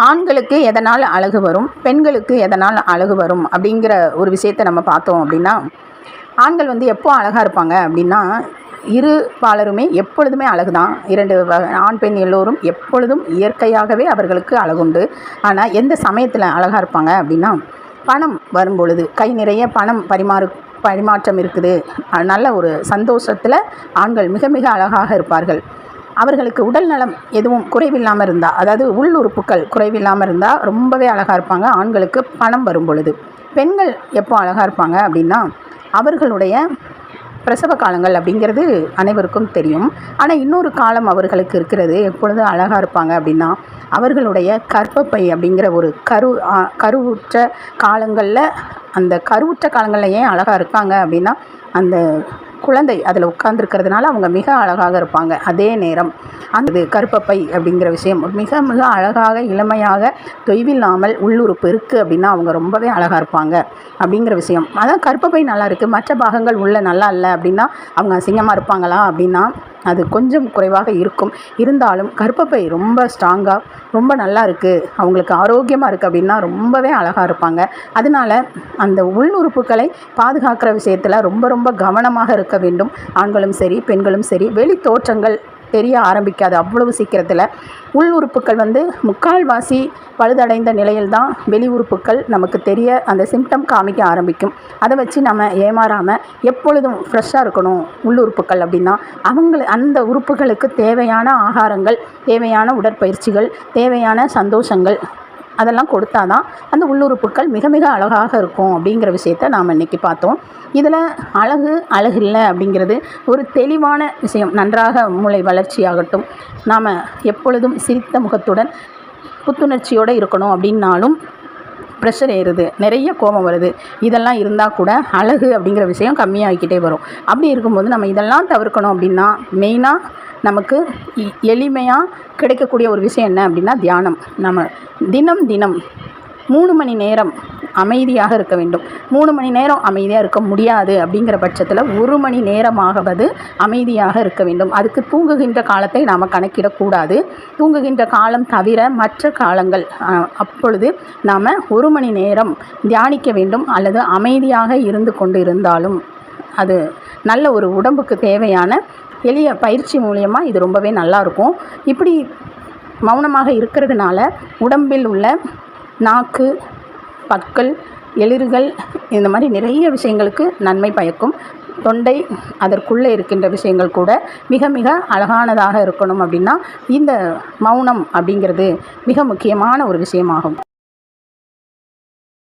ஆண்களுக்கு எதனால் அழகு வரும்? பெண்களுக்கு எதனால் அழகு வரும்? அப்படிங்கிற ஒரு விஷயத்தை நம்ம பார்த்தோம் அப்படின்னா ஆண்கள் வந்து எப்போ அழகாக இருப்பாங்க அப்படின்னா இரு பாலருமே எப்பொழுதுமே அழகு தான் இரண்டு ஆண் பெண் எல்லோரும் எப்பொழுதும் இயற்கையாகவே அவர்களுக்கு அழகுண்டு. ஆனால் எந்த சமயத்தில் அழகாக இருப்பாங்க அப்படின்னா பணம் வரும்பொழுது கை நிறைய பணம் பரிமாறு பரிமாற்றம் இருக்குது. நல்ல ஒரு சந்தோஷத்தில் ஆண்கள் மிக மிக அழகாக இருப்பார்கள். அவர்களுக்கு உடல் நலம் எதுவும் குறைவில்லாமல் இருந்தால் அதாவது உள் உறுப்புகள் குறைவில்லாமல் இருந்தால் ரொம்பவே அழகாக இருப்பாங்க. ஆண்களுக்கு பணம் வரும் பொழுது. பெண்கள் எப்போ அழகாக இருப்பாங்க அப்படின்னா அவர்களுடைய பிரசவ காலங்கள் அப்படிங்கிறது அனைவருக்கும் தெரியும். ஆனால் இன்னொரு காலம் அவர்களுக்கு இருக்கிறது. எப்பொழுது அழகாக இருப்பாங்க அப்படின்னா அவர்களுடைய கர்ப்பப்பை அப்படிங்கிற ஒரு கரு கருவுற்ற காலங்களில் அந்த கருவுற்ற காலங்களில் ஏன் அழகாக இருக்காங்க அப்படின்னா அந்த குழந்தை அதில் உட்கார்ந்துருக்கிறதுனால அவங்க மிக அழகாக இருப்பாங்க. அதே நேரம் அந்த கருப்பப்பை அப்படிங்கிற விஷயம் மிக மிக அழகாக இளமையாக தொய்வில்லாமல் உள்ளுறுப்பு இருக்குது அப்படின்னா அவங்க ரொம்பவே அழகாக இருப்பாங்க அப்படிங்கிற விஷயம். அதான் கருப்பப்பை நல்லா இருக்குது மற்ற பாகங்கள் உள்ள நல்லா இல்லை அப்படின்னா அவங்க அசிங்கமாக இருப்பாங்களா அப்படின்னா அது கொஞ்சம் குறைவாக இருக்கும். இருந்தாலும் கர்ப்பப்பை ரொம்ப ஸ்ட்ராங்காக ரொம்ப நல்லா இருக்குது அவங்களுக்கு ஆரோக்கியமாக இருக்குது அப்படின்னா ரொம்பவே அழகாக இருப்பாங்க. அதனால அந்த உள் உறுப்புகளை பாதுகாக்கிற விஷயத்தில் ரொம்ப ரொம்ப கவனமாக இருக்க வேண்டும். ஆண்களும் சரி பெண்களும் சரி வெளி தோற்றங்கள் தெரிய ஆரம்பிக்காது அவ்வளவு சீக்கிரத்தில். உள் உறுப்புகள் வந்து முக்கால்வாசி பழுதடைந்த நிலையில் தான் வெளி உறுப்புகள் நமக்கு தெரிய அந்த சிம்டம் காமிக்க ஆரம்பிக்கும். அதை வச்சு நம்ம ஏமாறாமல் எப்பொழுதும் ஃப்ரெஷ்ஷாக இருக்கணும் உள் உறுப்புகள் அப்படின்னா அவங்கள அந்த உறுப்புகளுக்கு தேவையான ஆகாரங்கள் தேவையான உடற்பயிற்சிகள் தேவையான சந்தோஷங்கள் அதெல்லாம் கொடுத்தா தான் அந்த உள்ளுறுப்புகள் மிக மிக அழகாக இருக்கும் அப்படிங்கிற விஷயத்த நாம் இன்றைக்கி பார்த்தோம். இதில் அழகு அழகு இல்லை அப்படிங்கிறது ஒரு தெளிவான விஷயம். நன்றாக மூளை வளர்ச்சியாகட்டும். நாம் எப்பொழுதும் சிரித்த முகத்துடன் புத்துணர்ச்சியோடு இருக்கணும் அப்படின்னாலும் ப்ரெஷர் ஏறுது. நிறைய கோபம் வருது. இதெல்லாம் இருந்தால் கூட அழகு அப்படிங்கிற விஷயம் கம்மியாகிக்கிட்டே வரும். அப்படி இருக்கும்போது நம்ம இதெல்லாம் தவிர்க்கணும் அப்படின்னா மெயினாக நமக்கு இ- எளிமையாக கிடைக்கக்கூடிய ஒரு விஷயம் என்ன அப்படின்னா தியானம். நம்ம தினம் தினம் மூணு மணி நேரம் அமைதியாக இருக்க வேண்டும். மூணு மணி நேரம் அமைதியாக இருக்க முடியாது அப்படிங்கிற பட்சத்தில் ஒரு மணி நேரமாகவது அமைதியாக இருக்க வேண்டும். அதுக்கு தூங்குகின்ற காலத்தை நாம் கணக்கிடக்கூடாது. தூங்குகின்ற காலம் தவிர மற்ற காலங்கள் அப்பொழுது நாம் ஒரு மணி நேரம் தியானிக்க வேண்டும் அல்லது அமைதியாக இருந்து கொண்டு இருந்தாலும் அது நல்ல ஒரு உடம்புக்கு தேவையான எளிய பயிற்சி மூலியமாக இது ரொம்பவே நல்லா இருக்கும். இப்படி மௌனமாக இருக்கிறதுனால உடம்பில் உள்ள நாக்கு பற்கள் எளிர்கள் இந்த மாதிரி நிறைய விஷயங்களுக்கு நன்மை பயக்கும். தொண்டை அதற்குள்ளே இருக்கின்ற விஷயங்கள் கூட மிக மிக அழகானதாக இருக்கணும் அப்படின்னா இந்த மௌனம் அப்படிங்கிறது மிக முக்கியமான ஒரு விஷயமாகும்.